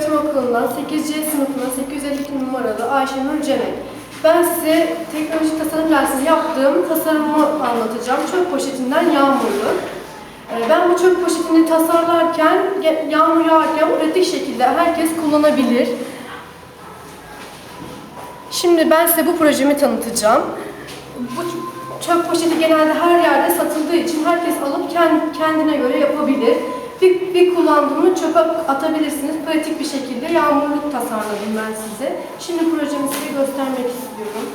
Öğretim Okulu'ndan 8C sınıfına 852 numaralı Ayşenur Cenek. Ben size teknolojik tasarım dersinde yaptığım tasarımı anlatacağım. Çöp poşetinden yağmurlu. Ee, Ben bu çöp poşetini tasarlarken, ya- yağmur yağarken pratik şekilde herkes kullanabilir. Şimdi ben size bu projemi tanıtacağım. Bu çöp poşeti genelde her yerde satıldığı için herkes alıp kend- kendine göre yapabilir. Bir, bir kullandığını çöpe atabilirsiniz. Pratik bir şekilde yağmurluk tasarladım ben size. Şimdi projemi size göstermek istiyorum.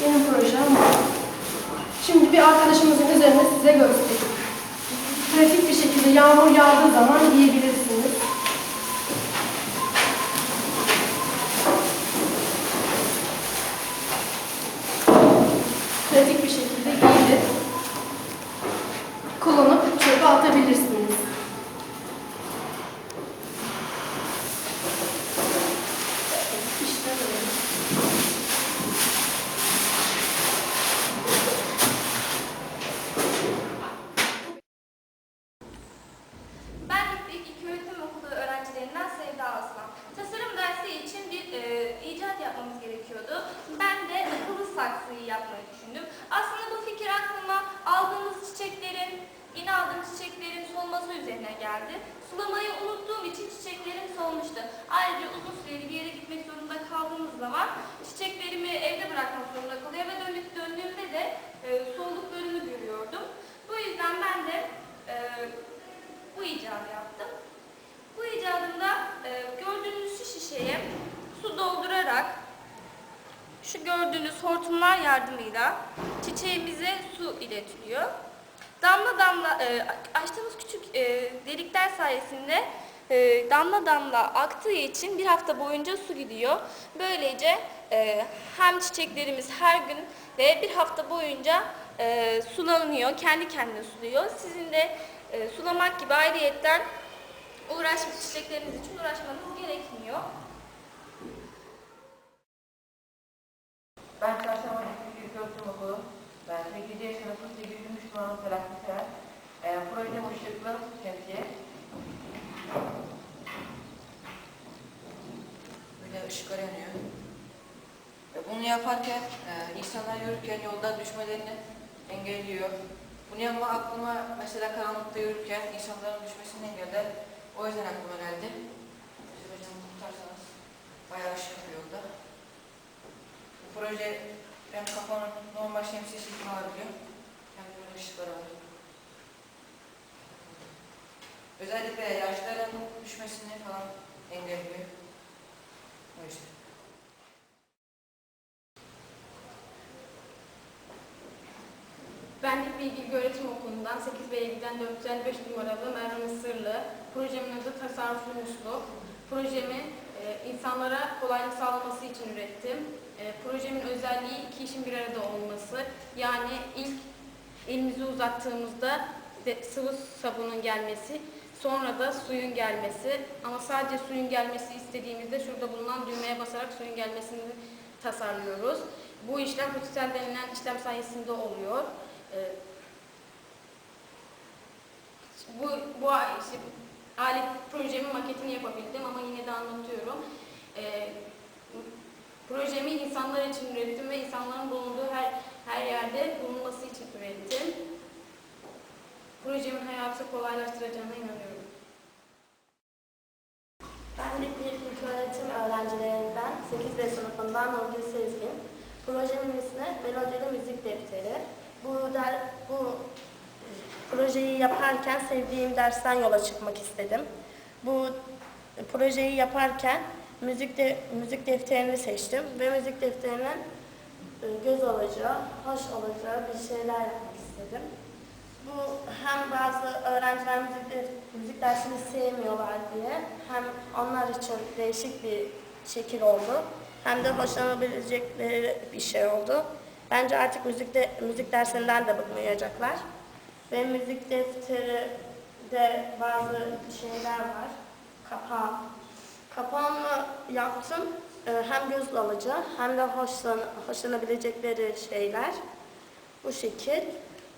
Benim projem bu. Şimdi bir arkadaşımızın üzerine size göstereyim. Pratik bir şekilde yağmur yağdığı zaman giyebilirsiniz. Pratik bir şekilde giyinip kullanıp çöpe atabilirsiniz. İşte böyle. Ben İlk İlköğretim Okulu öğrencilerinden Sevda Aslan. Tasarım dersi için bir e, icat yapmamız gerekiyordu. Ben de akıllı saksıyı yeni aldığım çiçeklerin solması üzerine geldi. Sulamayı unuttuğum için çiçeklerim solmuştu. Ayrıca uzun süreli bir yere gitmek zorunda kaldığımız zaman çiçeklerimi evde bırakmak zorunda kalıyor ve dönüp döndüğümde de e, solduklarını görüyordum. Bu yüzden ben de e, bu icadı yaptım. Bu icadımda e, gördüğünüz şu şişeye su doldurarak şu gördüğünüz hortumlar yardımıyla çiçeğimize su iletiliyor. Damla damla e, açtığımız küçük e, delikler sayesinde e, damla damla aktığı için bir hafta boyunca su gidiyor. Böylece e, hem çiçeklerimiz her gün ve bir hafta boyunca e, sulanıyor, kendi kendine suluyor. Sizin de e, sulamak gibi ayrıyetten uğraşmış çiçekleriniz için uğraşmanız gerekmiyor. Ben Çarşamba Teknik İlköğretim Okulu. Ben 8. sınıfın 803 numaralı Selahattin Seher. Ee, projem ışıklı şemsiye. Böyle ışıklar yanıyor. Bunu yaparken e, insanlar yürürken yolda düşmelerini engelliyor. Bunu yapma aklıma mesela karanlıkta yürürken insanların düşmesini engeller. O yüzden aklıma geldi. Siz hocam tutarsanız bayağı ışık yapıyor yolda. Bu proje hem kafanın normal şemsiyesi gibi alabiliyor. Işıkları var. Özellikle yaşlıların düşmesini falan engelliyor. O yüzden. Ben Lig Bilgi Öğretim Okulu'ndan 8B'ye giden 455 numaralı Merve Mısırlı. Projemin adı Tasarruflu Musluk. Projemi e, insanlara kolaylık sağlaması için ürettim. E, projemin özelliği iki işin bir arada olması. Yani ilk elimizi uzattığımızda sıvı sabunun gelmesi, sonra da suyun gelmesi. Ama sadece suyun gelmesi istediğimizde şurada bulunan düğmeye basarak suyun gelmesini tasarlıyoruz. Bu işlem fototel denilen işlem sayesinde oluyor. Ee, bu bu işte, alet projemin maketini yapabildim ama yine de anlatıyorum. Ee, projemi insanlar için ürettim ve insanların bulunduğu her her yerde bulunması için ürettim. Projemin hayatı kolaylaştıracağına inanıyorum. Ben Lig bir ilköğretim öğrencilerinden 8B sınıfından Nurgül Sezgin. Projemin ismi Melodili Müzik Defteri. Bu, der, bu projeyi yaparken sevdiğim dersten yola çıkmak istedim. Bu projeyi yaparken müzik de, müzik defterini seçtim ve müzik defterinin e, göz alacağı, hoş olacağı bir şeyler yapmak istedim. Bu hem bazı öğrenciler müzik, de- müzik dersini sevmiyorlar diye hem onlar için değişik bir şekil oldu hem de hoşlanabilecekleri bir şey oldu. Bence artık müzikte, müzik dersinden de bıkmayacaklar. Ve müzik defteri de bazı şeyler var. Kapağı. Kapağını yaptım. Ee, Hem göz alıcı hem de hoşlan, hoşlanabilecekleri şeyler. Bu şekil.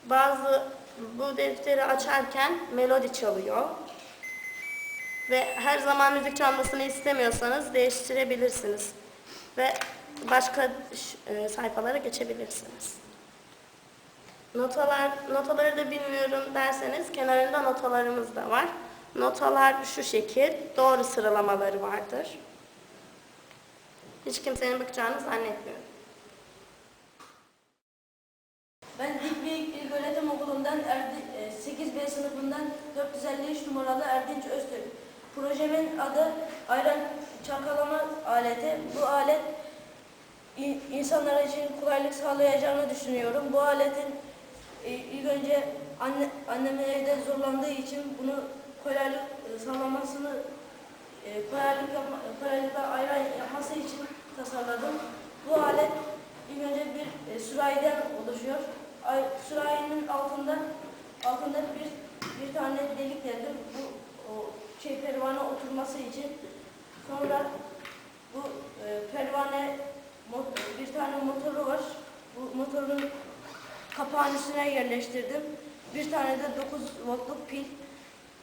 Bazı bu defteri açarken melodi çalıyor. Ve her zaman müzik çalmasını istemiyorsanız değiştirebilirsiniz. Ve başka e, sayfalara geçebilirsiniz. Notalar, notaları da bilmiyorum derseniz kenarında notalarımız da var. Notalar şu şekil, doğru sıralamaları vardır. Hiç kimsenin bakacağını zannetmiyorum. Ben Dikbeyik İlköğretim Okulu'ndan Erdi, e, 8B sınıfından 453 numaralı Erdinç Öztürk. Projemin adı ayran çalkalama aleti. Bu alet insanlar için kolaylık sağlayacağını düşünüyorum. Bu aletin e, ilk önce anne, annemin evde zorlandığı için bunu kolaylık e, sağlamasını e, kolaylık kolaylıkla ayran yapması için tasarladım. Bu alet ilk önce bir sürahiden oluşuyor. Sürahinin altında bir bir tane delik deldim. Bu o şey pervane oturması için. Sonra bu e, pervane bir tane motoru var. Bu motorun kapağın üstüne yerleştirdim. Bir tane de 9 voltluk pil.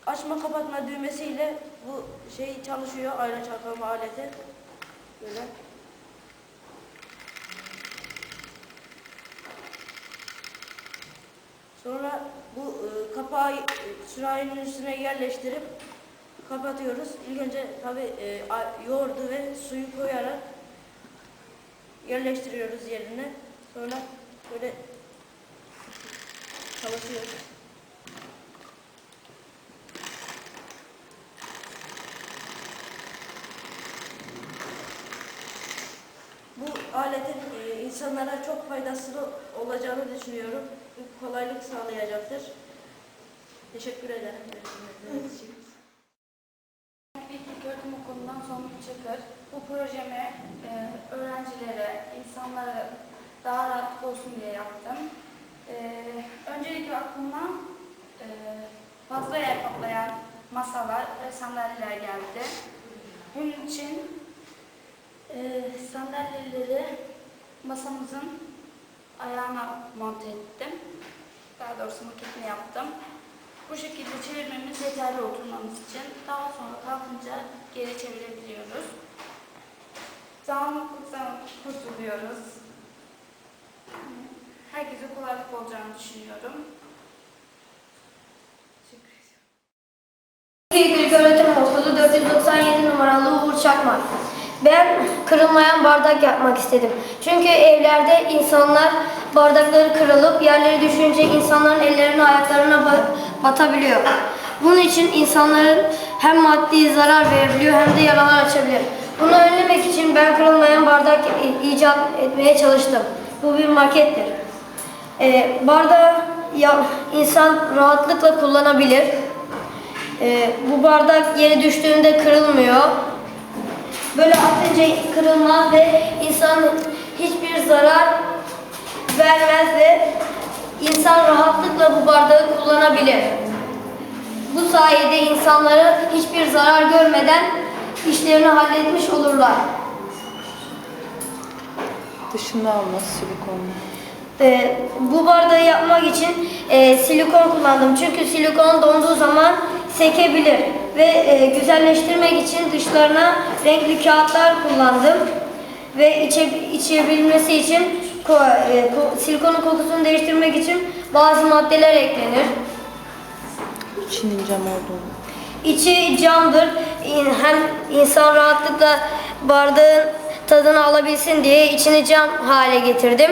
Açma kapatma düğmesiyle bu şey çalışıyor ayna çalkama aleti. Böyle. Sonra bu e, kapağı e, sürahinin üstüne yerleştirip kapatıyoruz. İlk önce tabi e, yoğurdu ve suyu koyarak yerleştiriyoruz yerine. Sonra böyle çalışıyor. Bu aletin e, insanlara çok faydası olacağını düşünüyorum. Bu kolaylık sağlayacaktır. Teşekkür ederim için. İlk İlköğretim Okulu'ndan Songül Çakır. Bu projemi e, öğrencilere, insanlara daha rahat olsun diye yaptım. E, öncelikle aklıma e, fazla yer kaplayan masalar ve sandalyeler geldi. Bunun için e, sandalyeleri masamızın ayağına monte ettim. Daha doğrusu maketini yaptım. Bu şekilde çevirmemiz yeterli oturmamız için. Daha sonra kalkınca geri çevirebiliyoruz. Dağınıklıktan kurtuluyoruz. Herkese kolaylık olacağını düşünüyorum. Teşekkür ederim. İlköğretim Okulu 497 numaralı Uğur Çakmak. Ben kırılmayan bardak yapmak istedim. Çünkü evlerde insanlar bardakları kırılıp yerlere düşünce insanların ellerine ayaklarına batabiliyor. Bunun için insanların hem maddi zarar verebiliyor hem de yaralar açabilir. Bunu önlemek için ben kırılmayan bardak icat etmeye çalıştım. Bu bir makettir. Ee, bardağı ya, insan rahatlıkla kullanabilir. Ee, bu bardak yere düştüğünde kırılmıyor. Böyle atınca kırılmaz ve insan hiçbir zarar vermez ve insan rahatlıkla bu bardağı kullanabilir. Bu sayede insanları hiçbir zarar görmeden işlerini halletmiş olurlar. Dışına almaz silikonlu. Ee, bu bardağı yapmak için e, silikon kullandım. Çünkü silikon donduğu zaman sekebilir. Ve e, güzelleştirmek için dışlarına renkli kağıtlar kullandım. Ve içe, içebilmesi için ko- e, ko- silikonun kokusunu değiştirmek için bazı maddeler eklenir. İçinin cam olduğunu. İçi camdır. Hem insan rahatlıkla bardağın tadını alabilsin diye içini cam hale getirdim.